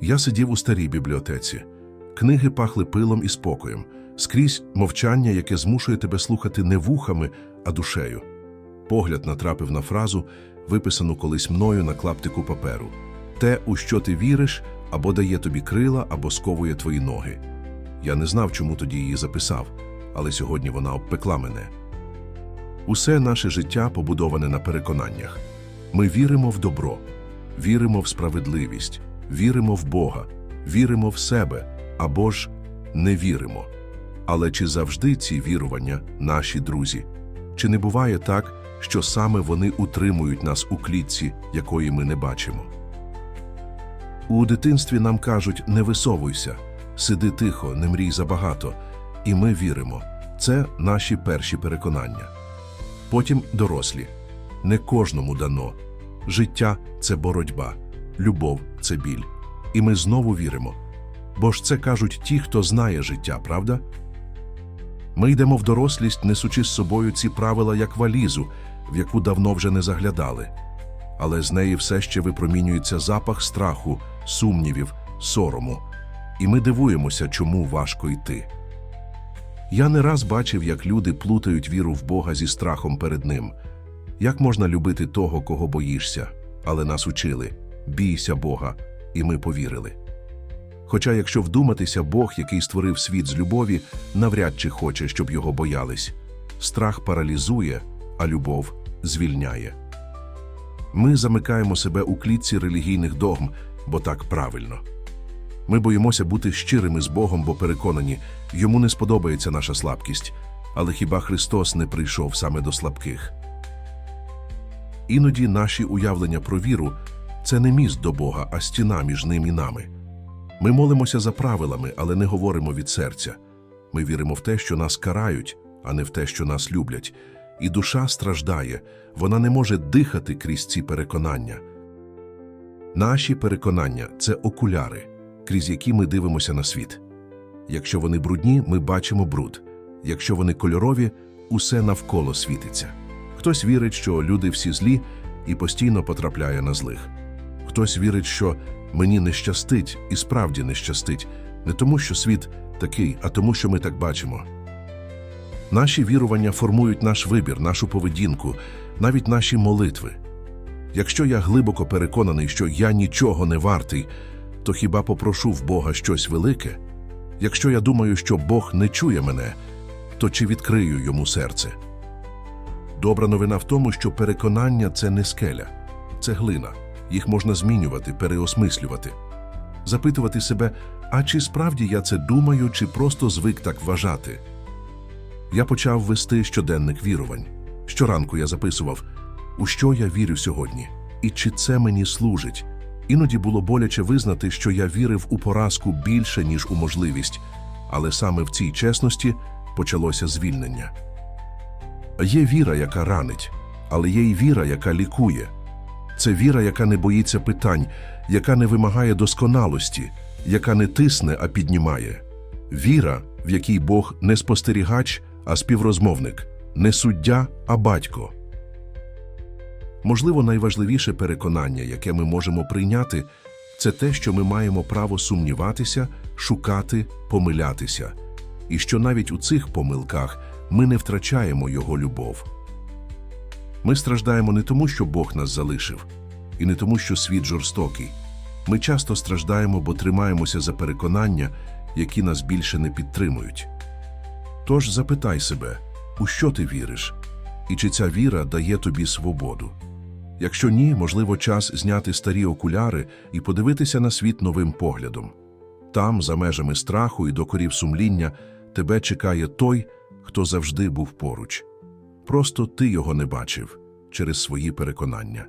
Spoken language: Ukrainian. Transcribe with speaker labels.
Speaker 1: Я сидів у старій бібліотеці. Книги пахли пилом і спокоєм, скрізь мовчання, яке змушує тебе слухати не вухами, а душею. Погляд натрапив на фразу, виписану колись мною на клаптику паперу те, у що ти віриш, або дає тобі крила, або сковує твої ноги. Я не знав, чому тоді її записав, але сьогодні вона обпекла мене. Усе наше життя побудоване на переконаннях. Ми віримо в добро, віримо в справедливість, віримо в Бога, віримо в себе або ж не віримо. Але чи завжди ці вірування наші друзі? Чи не буває так, що саме вони утримують нас у клітці, якої ми не бачимо? У дитинстві нам кажуть не висовуйся, сиди тихо, не мрій забагато. І ми віримо. Це наші перші переконання. Потім дорослі. Не кожному дано. Життя це боротьба, любов це біль. І ми знову віримо. Бо ж це кажуть ті, хто знає життя, правда? Ми йдемо в дорослість, несучи з собою ці правила як валізу, в яку давно вже не заглядали. Але з неї все ще випромінюється запах страху, сумнівів, сорому. І ми дивуємося, чому важко йти. Я не раз бачив, як люди плутають віру в Бога зі страхом перед Ним. Як можна любити того, кого боїшся? Але нас учили бійся Бога, і ми повірили. Хоча, якщо вдуматися, Бог, який створив світ з любові, навряд чи хоче, щоб його боялись. Страх паралізує, а любов звільняє. Ми замикаємо себе у клітці релігійних догм, бо так правильно. Ми боїмося бути щирими з Богом, бо переконані, йому не сподобається наша слабкість, але хіба Христос не прийшов саме до слабких? Іноді наші уявлення про віру це не міст до Бога, а стіна між ним і нами. Ми молимося за правилами, але не говоримо від серця. Ми віримо в те, що нас карають, а не в те, що нас люблять. І душа страждає, вона не може дихати крізь ці переконання. Наші переконання це окуляри, крізь які ми дивимося на світ. Якщо вони брудні, ми бачимо бруд. Якщо вони кольорові, усе навколо світиться. Хтось вірить, що люди всі злі і постійно потрапляє на злих. Хтось вірить, що мені не щастить і справді не щастить, не тому, що світ такий, а тому, що ми так бачимо. Наші вірування формують наш вибір, нашу поведінку, навіть наші молитви. Якщо я глибоко переконаний, що я нічого не вартий, то хіба попрошу в Бога щось велике? Якщо я думаю, що Бог не чує мене, то чи відкрию йому серце? Добра новина в тому, що переконання це не скеля, це глина. Їх можна змінювати, переосмислювати. Запитувати себе, а чи справді я це думаю, чи просто звик так вважати? Я почав вести щоденник вірувань. Щоранку я записував, у що я вірю сьогодні, і чи це мені служить. Іноді було боляче визнати, що я вірив у поразку більше, ніж у можливість, але саме в цій чесності почалося звільнення. Є віра, яка ранить, але є й віра, яка лікує. Це віра, яка не боїться питань, яка не вимагає досконалості, яка не тисне, а піднімає. Віра, в якій Бог не спостерігач, а співрозмовник, не суддя, а батько. Можливо, найважливіше переконання, яке ми можемо прийняти, це те, що ми маємо право сумніватися, шукати, помилятися, і що навіть у цих помилках ми не втрачаємо його любов. Ми страждаємо не тому, що Бог нас залишив, і не тому, що світ жорстокий. Ми часто страждаємо, бо тримаємося за переконання, які нас більше не підтримують. Тож запитай себе, у що ти віриш, і чи ця віра дає тобі свободу. Якщо ні, можливо, час зняти старі окуляри і подивитися на світ новим поглядом. Там, за межами страху і докорів сумління, тебе чекає той, хто завжди був поруч. Просто ти його не бачив через свої переконання.